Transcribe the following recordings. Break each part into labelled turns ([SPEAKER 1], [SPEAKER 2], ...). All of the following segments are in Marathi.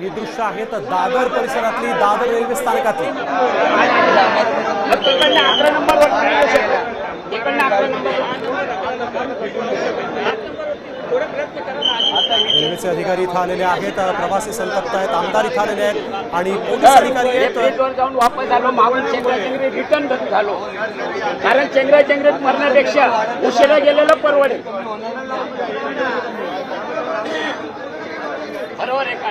[SPEAKER 1] ही दृश्य आहेत दादर परिसरातली दादर रेल्वे स्थानकातली. रेल्वेचे अधिकारी इथं आलेले आहेत प्रवासी संतप्त आहेत आमदार इथं आलेले आहेत आणि पोलीस अधिकारी
[SPEAKER 2] जाऊन वापस आलो मागून चेंगरा चेंगरी रिटर्न झालो. कारण चेंगरा चेंगरीत मरण्यापेक्षा उशिरा गेलेलं परवडेल बरोबर आहे का?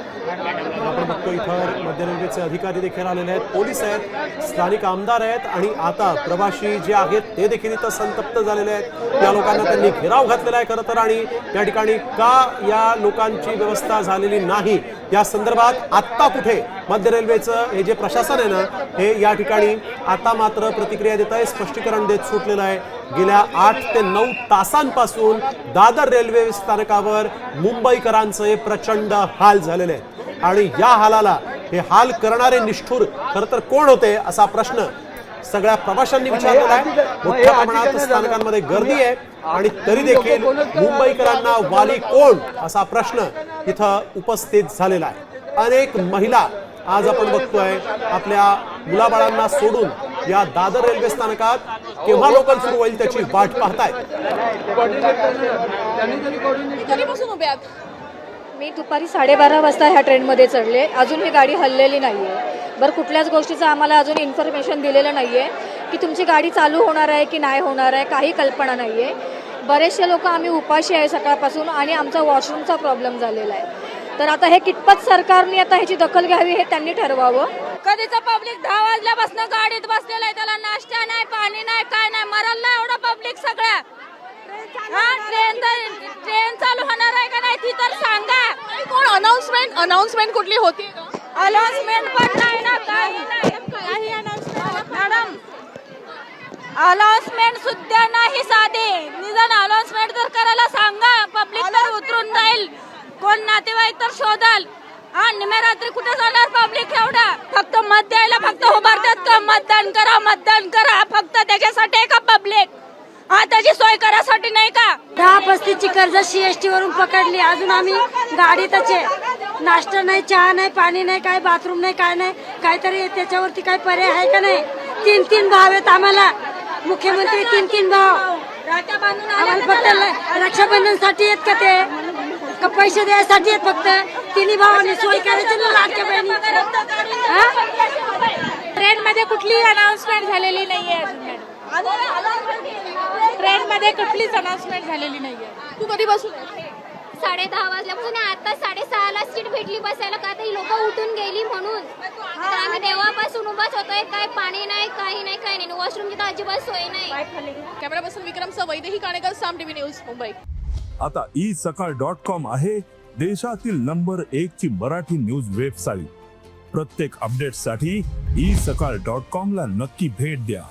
[SPEAKER 1] आपण बघतो इथं मध्य रेल्वेचे अधिकारी देखील आलेले आहेत. पोलीस आहेत स्थानिक आमदार आहेत आणि आता प्रवासी जे आहेत ते देखील इथं संतप्त झालेले आहेत. या लोकांना त्यांनी घेराव घातलेला आहे खरं तर आणि त्या ठिकाणी का या लोकांची व्यवस्था झालेली नाही? या संदर्भात आत्ता कुठे मध्य रेल्वेचं हे जे प्रशासन आहे ना हे या ठिकाणी आता मात्र प्रतिक्रिया देत आहे स्पष्टीकरण देत सुटलेलं आहे. गेल्या आठ ते नऊ तासांपासून दादर रेल्वे स्थानकावर मुंबईकरांचे प्रचंड हाल झालेले आहेत आणि या हालाला हे हाल करणारे निष्ठुर खरं तर कोण होते असा प्रश्न सगळ्या प्रवाशांनी विचारलेला आहे मोठ्या प्रमाणात स्थानकांमध्ये गर्दी आहे आणि तरी देखील मुंबईकरांना वाली कोण? असा प्रश्न इथं उपस्थित झालेला आहे. अनेक महिला आज आपण बघतोय आपल्या मुलाबाळांना सोडून या दादर रेल्वे स्थानकात केव्हा लोकल सुरू होईल त्याची वाट पाहतायत.
[SPEAKER 3] मी दुपारी साडेबारा वाजता ह्या ट्रेनमध्ये चढले. अजून ही गाडी हललेली नाही आहे बरं कुठल्याच गोष्टीचं आम्हाला अजून इन्फॉर्मेशन दिलेलं नाही आहे की तुमची गाडी चालू होणार आहे की नाही होणार आहे काही कल्पना नाही आहे बरेचसे लोक आम्ही उपाशी आहे सकाळपासून आणि आमचा वॉशरूमचा प्रॉब्लेम झालेला आहे. तर आता हे कितपत सरकारने आता ह्याची दखल घ्यावी हे त्यांनी ठरवावं.
[SPEAKER 4] कधीच पब्लिक दहा वाजल्यापासून गाडीत बसलेलं आहे त्याला नाश्ता नाही पाणी नाही काय नाही मरल ना एवढं पब्लिक सगळ्या हा ट्रेन ट्रेन चालू होणार आहे का नाही ती तर सांगा. कोण? अनाउन्समेंट अनाउन्समेंट कुठली होती? अनाउन्समेंट पण नाही ना काही नाही. मॅडम अनाउन्समेंट सुद्धा नाही साधे. निदान अनाउन्समेंट तर करायला सांगा पब्लिक तर उतरून जाईल. कोण नातेवाईक तर शोधाल. हा निम्या रात्री कुठे जाणार पब्लिक एवढा? फक्त मत द्यायला फक्त उभारतात का? मतदान करा मतदान करा. फक्त त्याच्यासाठी आहे का पब्लिक हा त्याची सोय करासाठी नाही का?
[SPEAKER 3] दहा पस्तीसची कर्ज सीएसटी वरून पकडली. अजून आम्ही गाडीतच आहे. नाश्ता नाही चहा नाही पाणी नाही काय बाथरूम नाही काय नाही काहीतरी त्याच्यावरती काय पर्याय आहे का नाही? तीन तीन भाव आहेत आम्हाला. मुख्यमंत्री तीन तीन भाव. आम्हाला
[SPEAKER 4] आले
[SPEAKER 3] फक्त ल- रक्षाबंधनसाठी आहेत का ते? का पैसे द्यायसाठी आहेत फक्त? तिन्ही भावांनी सोय करायची ना लाडक्या बहिणी? हा?
[SPEAKER 4] ट्रेन मध्ये कुठलीही अनाउन्समेंट झालेली नाहीये ट्रेन मध्ये कुठलीच अनाउन्समेंट झालेली नाहीये. तू कधी बसून
[SPEAKER 5] साडे दहा वाजल्यापासून आता साडेसहाला सीट भेटली बसायला का तर ही लोक उठून गेली म्हणून. तर आम्ही तेव्हापासून उभाच होतोय काय पाणी नाही काही नाही काही नाही. वॉशरूमची तर अजिबात सोय नाही.
[SPEAKER 4] कॅमेरा पर्सन विक्रमसह वैदेही काणेकर साम टीव्ही न्यूज मुंबई.
[SPEAKER 6] आता ई सकाळ डॉट कॉम आहे देशातील नंबर एक ची मराठी न्यूज वेबसाईट. प्रत्येक अपडेटसाठी ई सकाळ डॉट कॉम ला नक्की भेट द्या.